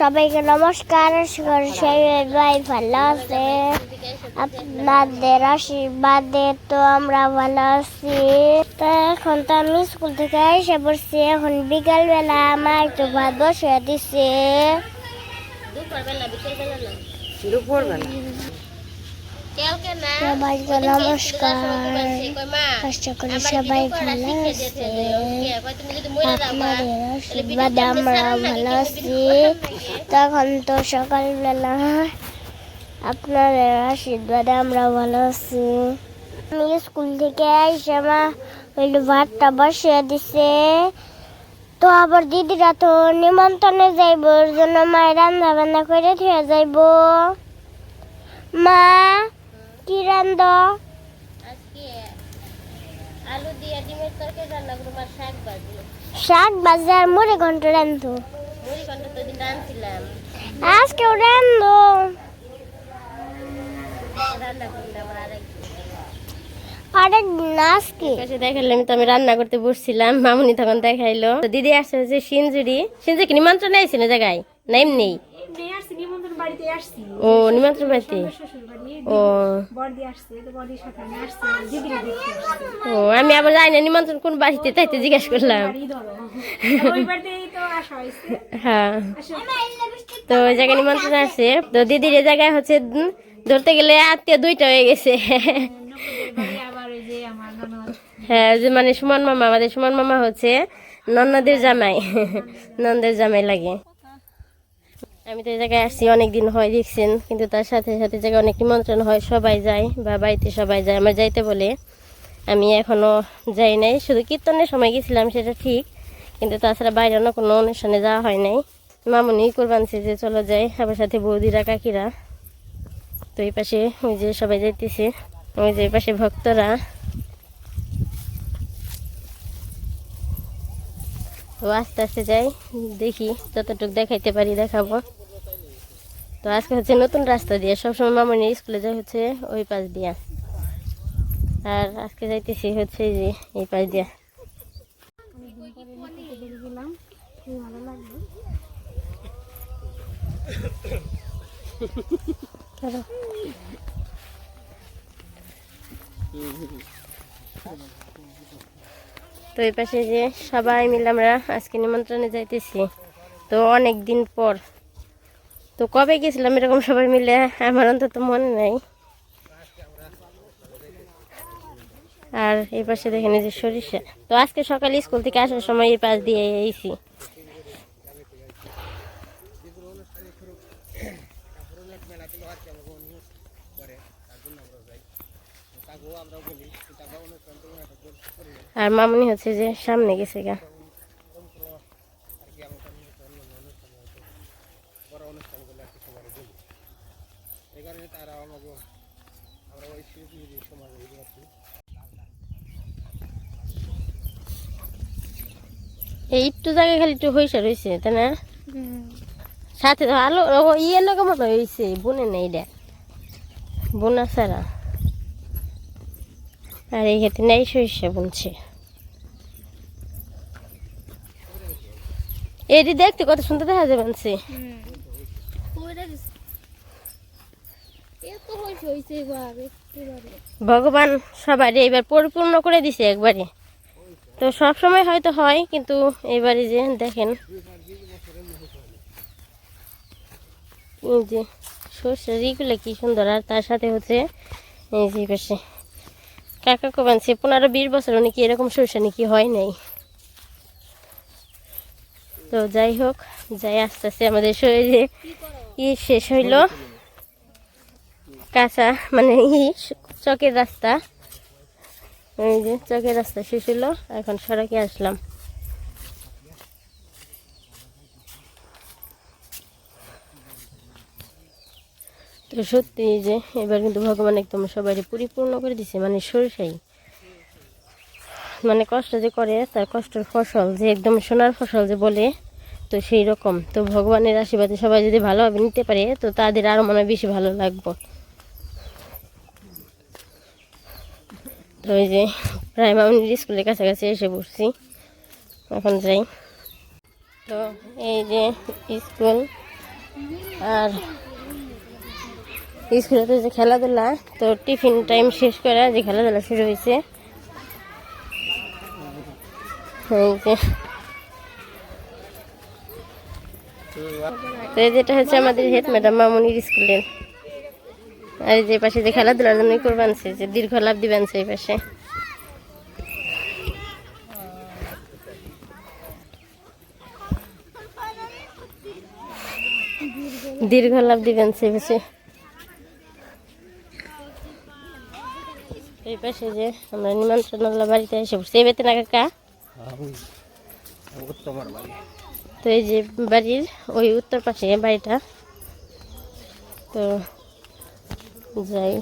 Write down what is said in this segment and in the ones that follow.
সবাইকে নমস্কার সবাই ভালো আছে। আপনাদের আশীর্বাদে তো আমরা ভালো আছি। তো এখন তো আমি স্কুল থেকে এসে পড়ছি এখন বিকালবেলা আমার একটু ভাত বসে দিছে। দুপুরবেলা? সবাইকে নমস্কার। আশা করি সবাই ভালো আছে। আপনাদের আশীর্বাদে আমরা ভালো আছি। তখন তো সকালবেলা আপনাদের আশীর্বাদে আমরা ভালো আছি। আমি স্কুল থেকে এসে হইল ভাতটা বসিয়ে দিছে। তো আবার দিদিরা তো নিমন্ত্রণে যাইব ওর জন্য মায়ের রান্না বান্না করে থুয়ে যাইব। মা কি রান্ধ? আলু দিয়ে ডিমের তরকারি রান্না করব আর শাক ভাজি শাক ভাজি আর মুড়ি ঘন্ট রান্ধ? মুড়ি ঘণ্টা তো দিন রাঁধছিলাম। আজকেও রান্ধ। রান্না করলাম আর আরেক আরেক দিন আজকে? কাছে দেখালাম তো আমি রান্না করতে বসছিলাম মামুনি তখন দেখাইলো। দিদি আসছে হচ্ছে সিনজুরি। সিনজুরি নিমন্ত্রণ আইছে না জায়গায়? না এমনি? আসছি নিমন্ত্রণ বাড়িতে আসছি ও নিমন্ত্রণ বাড়িতে? বাড়ি ও। বর্দি আসছে তো সাথে আমি আসছি দিদির দেখতে আসছি। ও আমি আবার যাই না নিমন্ত্রণ কোন বাড়িতে তাইতে জিজ্ঞেস করলাম। ওই বাড়িতেই তো আসা হয়েছে। হ্যাঁ। তো ওই জায়গায় নিমন্ত্রণ আছে তো দিদির এই জায়গায় হচ্ছে ধরতে গেলে আত্মীয় দুইটা হয়ে গেছে। হ্যাঁ যে মানে সুমন মামা আমাদের সুমন মামা হচ্ছে নন্নাদের জামাই। নন্দের জামাই লাগে। আমি তো এই জায়গায় আসছি অনেক দিন হয় দেখছেন, কিন্তু তার সাথে সাথে জায়গায় অনেক নিমন্ত্রণ হয়, সবাই যায় বা বাড়িতে সবাই যায়, আমার যাইতে বলে। আমি এখনও যাই নাই, শুধু কীর্তনের সময় গেছিলাম, সেটা ঠিক, কিন্তু তাছাড়া বাইরে অন্য কোনো অনুষ্ঠানে যাওয়া হয় নাই। মামুনি কোরবানছে যে চলো যাই আবার সাথে বৌদিরা, কাকিরা। তো এই পাশে ওই যে সবাই যাইতেছে, ওই যে পাশে ভক্তরা। তো আস্তে আস্তে যাই, দেখি, যতটুকু দেখাইতে পারি, দেখাবো। তো আজকে হচ্ছে নতুন রাস্তা দিয়ে সবসময় মামনি স্কুলে যাই হচ্ছে ওই পাশ দিয়া। আর আজকে যাইতেছি হচ্ছে যে এই পাশ দিয়া। তো এই পাশে যে সবাই মিলে আমরা আজকে নিমন্ত্রণে যাইতেছি। তো অনেক দিন পর তো কবে গেছিলাম এরকম সবাই মিলে? আমার অন্তত মনে নাই। আর এই পাশে দেখেন যে সরিষা। তো আজকে সকালে স্কুল থেকে আসার সময় এই পাশ দিয়ে এইছি আর মামনি হচ্ছে যে সামনে গেছে গা। এই একটু জায়গায় খালি একটু হইসা রয়েছে তাই না? সাথে তো আলো ও ইয়ে লোক মতো হয়েছে বুনে নেই এটা। বোনা ছাড়া। আর এই ক্ষেত্রে নেই সরিষা বুনছে। এটি দেখতে কত সুন্দর দেখা যাবে একেবারে ভগবান সবার এবার পরিপূর্ণ করে দিছে একবারে। তো সব সময় হয়তো হয়, কিন্তু এবারে যে দেখেন। এই যে সর্ষের ইগুলো কি সুন্দর, আর তার সাথে হচ্ছে এই যে পাশে কাকা কবানছে পনেরো বিশ বছর উনি কি এরকম সর্ষে নাকি হয় নাই। তো যাই হোক, যাই আস্তে আস্তে আমাদের শরীরে ই শেষ হইল। কাঁচা মানে ই চকের রাস্তা। এই যে রাস্তা শেষ হলো এখন সড়কে আসলাম। তো সত্যি যে, এবার কিন্তু ভগবান একদম সবাই পরিপূর্ণ করে দিছে মানে সরিষাই। মানে কষ্ট যে করে, তার কষ্টের ফসল, যে একদম সোনার ফসল যে বলে, তো সেই রকম। তো ভগবানের আশীর্বাদে সবাই যদি ভালোভাবে নিতে পারে, তো তাদের আরও মনে বেশি ভালো লাগবে। ওই যে প্রায় মামনির স্কুলের কাছাকাছি এসে পড়ছি এখন যাই। তো এই যে স্কুল আর স্কুলে তো যে খেলাধুলা, তো টিফিন টাইম শেষ করে যে খেলাধুলা শুরু হয়েছে। তো যেটা হচ্ছে আমাদের হেড ম্যাডাম মামুনির স্কুলের। আর যে পাশে যে খেলাধুলার জন্য করবানছে যে দীর্ঘ লাভ দিবেনছে এই পাশে। দীর্ঘ লাভ দিবেন সেই পাশে। এই পাশে যে আমরা নিমন্ত্রণ বাড়িতে এসে পড়ছি। এই বেতন কাকা তো এই যে বাড়ির ওই উত্তর পাশে বাড়িটা। তো যাই।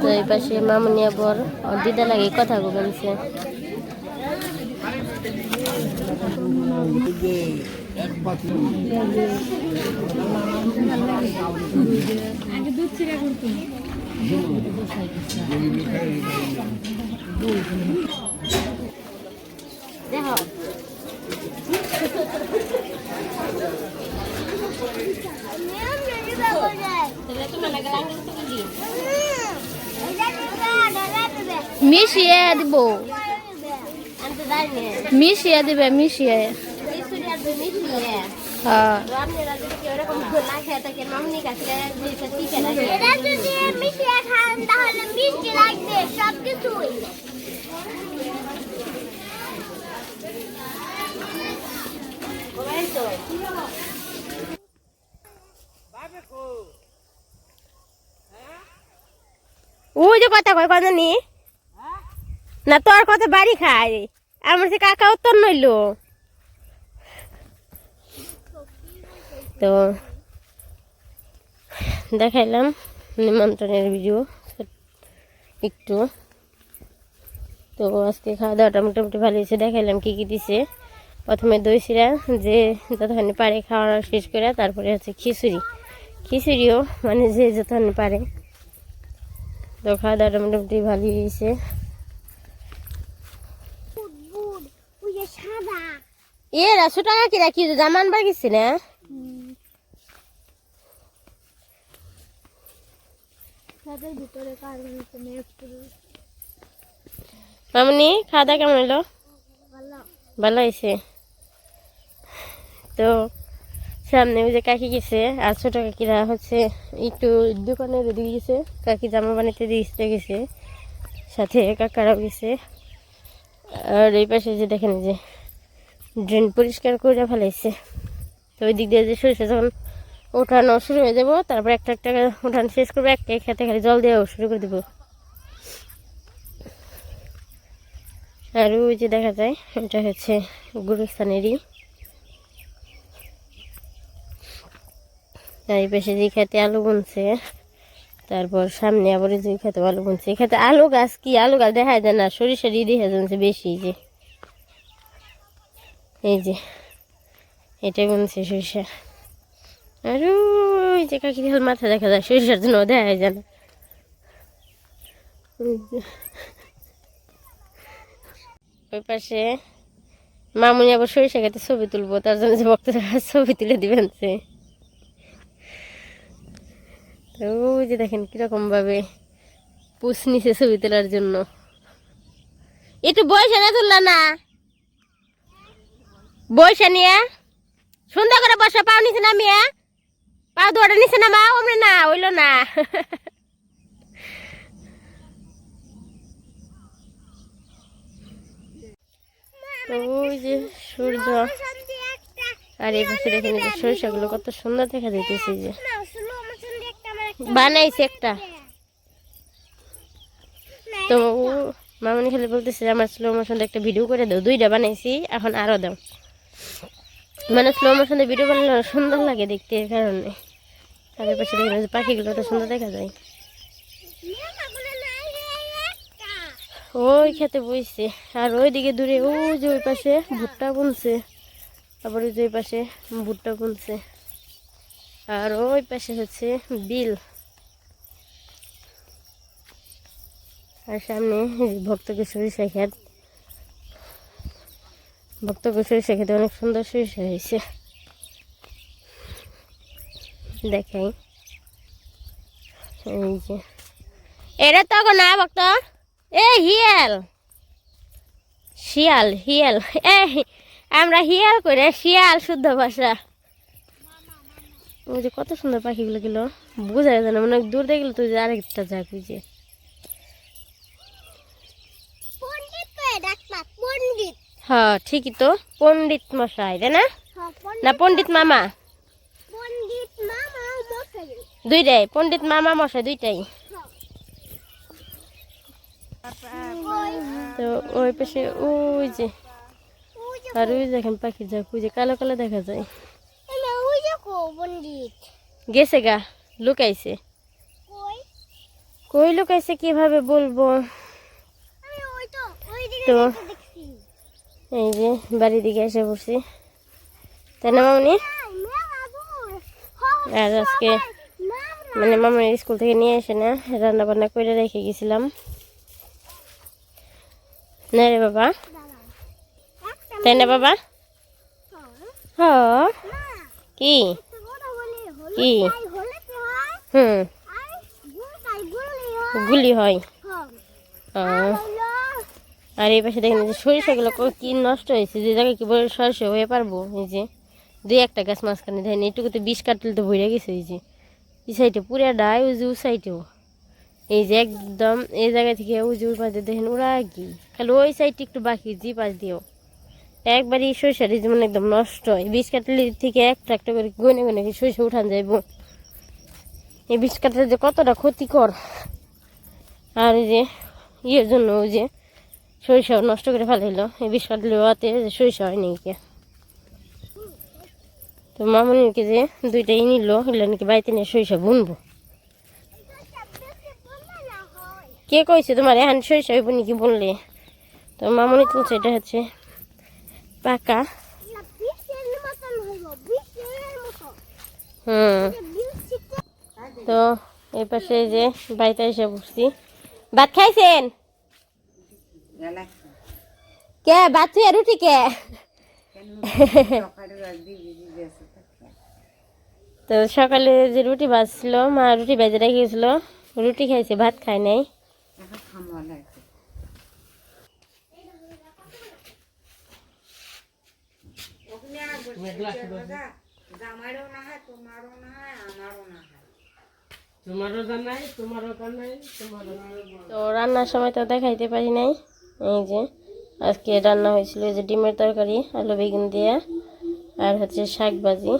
তো এই পাশে মামুনিয়া বর দিদা লাগে কথা বলছে। দেখো মিশিয়ে দিব মিশিয়ে দিবে মিশিয়ে হ্যাঁ এটা যদি মিশিয়ে খান তাহলে মিষ্টি লাগবে সব কিছুই ওই যে কথা কয় কথা নি? না তোর কথা বাড়ি খায়। আমার সে কাকা উত্তর নইল। তো দেখাইলাম নিমন্ত্রণের ভিডিও একটু। তো আজকে খাওয়া দাওয়াটা মোটামুটি ভালো হয়েছে। দেখাইলাম কি কি দিছে। প্রথমে দই চিরা যে যতখানি পারে খাওয়া শেষ করে, তারপরে হচ্ছে খিচুড়ি। খিচুড়িও মানে যে যতখানি পারে। তো খাওয়া দাওয়াটা মোটামুটি ভালোই হয়েছে। এ রাসু টাকা কি রাখি? জামান বার গেছি না? মামনি খাওয়া দাওয়া কেমন হলো? ভালো। ভালো হয়েছে। তো সামনে ওই যে কাকি গেছে, আর ছোট কাকিরা হচ্ছে একটু দোকানের ওদিকে গেছে। কাকি জামা বানাইতে দিতে গেছে, সাথে কাকারাও গেছে। আর এই পাশে যে দেখেন যে ড্রেন পরিষ্কার করে ফেলাইছে। তো ওই দিক দিয়ে যে সরিষা যখন ওঠানো শুরু হয়ে যাব, তারপর একটা একটা উঠানো শেষ করব একটা খেতে খালি জল দেওয়া শুরু করে দেবো। আর ওই যে দেখা যায়, এটা হচ্ছে গুরুস্থানেরই এই পাশে যে খেতে আলু বুনছে তারপর সামনে আবার যে খেতে আলু বুনছে খেতে আলু গাছ কি? আলু গাছ দেখা যায় না সরিষারই দেখা যাচ্ছে বেশি যে। এই যে এটাই বুনছে সরিষা। আর ওই যে কাকি খাল মাথা দেখা যায়, সরিষার জন্য দেখা যায় না। ওই পাশে মামুনি আবার সরিষা খেতে ছবি তুলবো, তার জন্য যে ভক্তরা ছবি তুলে দিবেন সে। ওই যে দেখেন কীরকম ভাবে পুষ নিছে ছবি তোলার জন্য। একটু বয়সা না তুললা না বয়সা নিয়ে সুন্দর করে বসা, পাও নিছে না মিয়া? পাও দোয়াটা নিছে না মা, ওমরে না, হইল না। ওই যে সূর্য, আর এই পাশে দেখেন সরিষাগুলো কত সুন্দর দেখা যাইতেছে যে না শুলো আমার শান্তি একটা আমার একটা বানাইছে একটা। তো মামনি খালি বলতেছে আমার স্লো মোশন একটা ভিডিও করে দাও। দুইটা বানাইছি, এখন আরও দাও। মানে স্লো মোশনে ভিডিও বানালে সুন্দর লাগে দেখতে এর কারণে। তাদের পাশে দেখেন যে পাখিগুলো তো সুন্দর দেখা যায়। ওই খেতে বইছে। আর ওইদিকে দূরে ওই যে ওই পাশে ভুট্টা বুনছে। আবার ওই যে ওই পাশে ভুট্টা বুনছে। আর ওই পাশে হচ্ছে বিল। আর সামনে এই যে ভক্তকে সরিষা খেত বক্তব্য সরিষা খেতে অনেক সুন্দর সরিষা হয়েছে। দেখাই। এই যে। এটা তো না ভক্ত। এ, হিয়াল। শিয়াল, হিয়াল। এ আমরা হিয়াল করে শিয়াল শুদ্ধ ভাষা। ওই যে কত সুন্দর পাখিগুলো গেল। বোঝা যায় না মানে দূর দেখলে তুই যে আরেকটা যা খুঁজে পণ্ডিত তো ডাক্তার পণ্ডিত হ্যাঁ ঠিকই তো। পণ্ডিত মশাই তাই না? হ্যাঁ না পণ্ডিত মামা? দুইটাই পণ্ডিত মামা মশাই দুইটাই। তো ওই পাশে ওই যে আর ওই দেখেন পাখি যা খুঁজে কালো কালো দেখা যায়। গেছে গা লুকাইছে। কই? কই লুকাইছে কীভাবে বলব? তো এই যে বাড়ির দিকে এসে পড়ছি। তাই না, মামনি? আর আজকে মানে মামার স্কুল থেকে নিয়ে এসে না রান্না বান্না করে রেখে গেছিলাম। না রে বাবা? তাই না, বাবা? হ। কি? কি? হুম। গুলি হয়। ও। আর এই পাশে দেখেন যে সরিষাগুলো ক- নষ্ট হয়েছে, যে জায়গায় কি বলে সরিষা হয়ে পারব? এই যে দুই একটা গাছ মাঝখানে দেখেন, এইটুকুতে বিষ কাটলে তো ভরে গেছে, এই যে। এই সাইডে পুরা ডাই, ওই যে ও সাইডেও। এই যে একদম এই জায়গা থেকে ওই যে ওই পাশে দেখেন, ওরা কি? খালি ওই সাইডটা একটু বাকি, যে পাশ দিয়েও। একবারই সরিষার এই যেমন একদম নষ্ট হয়। বিষ কাটলে থেকে একটা একটা করে গনে গনে সরিষা উঠান যাইব এই বিষ কাটলে যে কতটা ক্ষতিকর। আর যে ইয়ের জন্য ওই যে সরিষা নষ্ট করে ফেলাইলো। এই বিষ কাটলে ওতে যে সরিষা হয় নাকি কে। তো মামনিকে যে দুইটাই নিল এগুলো নাকি বাড়িতে নিয়ে সরিষা বুনবো। কে কইছে তোমার? এখন সরিষা হইব নাকি বললে তো মামনি তুলছে, এটা হচ্ছে পাকা। হুম। তো এই পাশে যে বাড়িতে এসে বসছি। ভাত খাইছেন? কে ভাত তুই রুটি কে? তো সকালে যে রুটি ভাজছিল মা রুটি ভেজে রেখে গেছিল রুটি খাইছে ভাত খায় নাই। তো রান্নার সময় তো দেখাইতে পারি নাই। এই যে, আজকে রান্না হয়েছিল এই যে ডিমের তরকারি, আলু বেগুন দিয়ে, আর হচ্ছে শাক ভাজি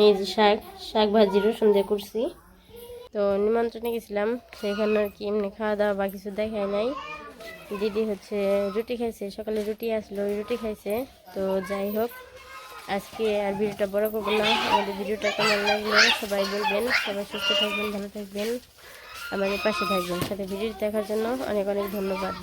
এই যে শাক শাক ভাজি রসুন দিয়ে করছি। তো নিমন্ত্রণে গেছিলাম, সেখানে আর কি এমনি খাওয়া দাওয়া বা কিছু দেখায় নাই। দিদি হচ্ছে রুটি খাইছে, সকালে রুটি আসলো রুটি খাইছে। তো যাই হোক, আজকে আর ভিডিওটা বড় করব না। আমাদের ভিডিওটা কেমন লাগল, সবাই বলবেন, সবাই সুস্থ থাকবেন, ভালো থাকবেন। আমাদের পাশে থাকবেন। সাথে ভিডিও দেখার জন্য অনেক অনেক ধন্যবাদ।